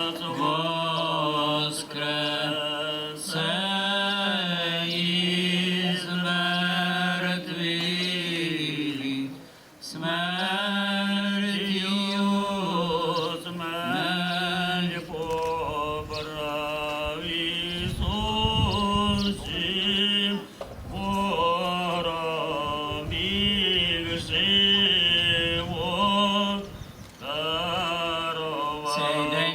воскресе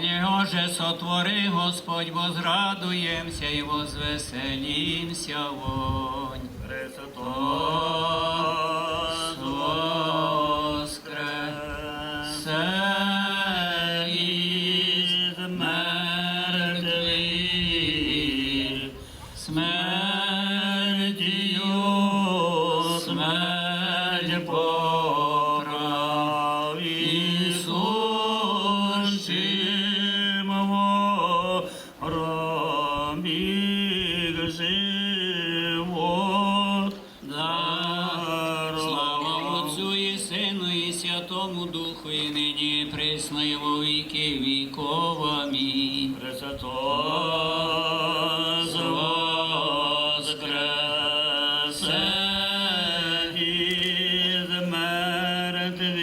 День Боже сотвори, Господь, возрадуємся і возвеселімся вонь. Христос воскресе із мертвих, смертю смерть поправ. Ісус, живот Да, слава Отцю і Сину і Святому Духу, і нині присно, і во віки. Воскресе із мертвих,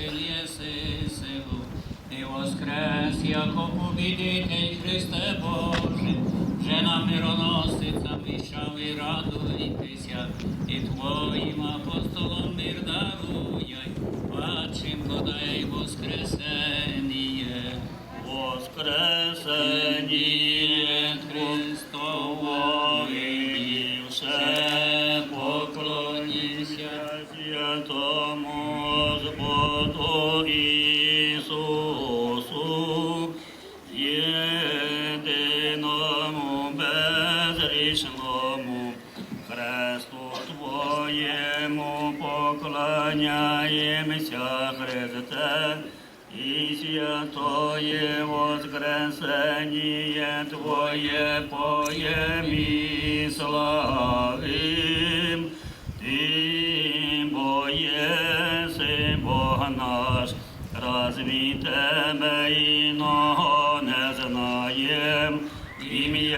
разрушили еси силу, воскрес, яко побідитель Христе Боже, вже на мироносиця віщав і радуйтеся, і Твоїм апостолом мир даруй, бачим, подай воскресеніє. Воскресеніє святому Господу єдиному безрічному Христу Твоєму поклоняємося, Христе, і святое воскресение Твое поем и разві ми, іного не знаєм,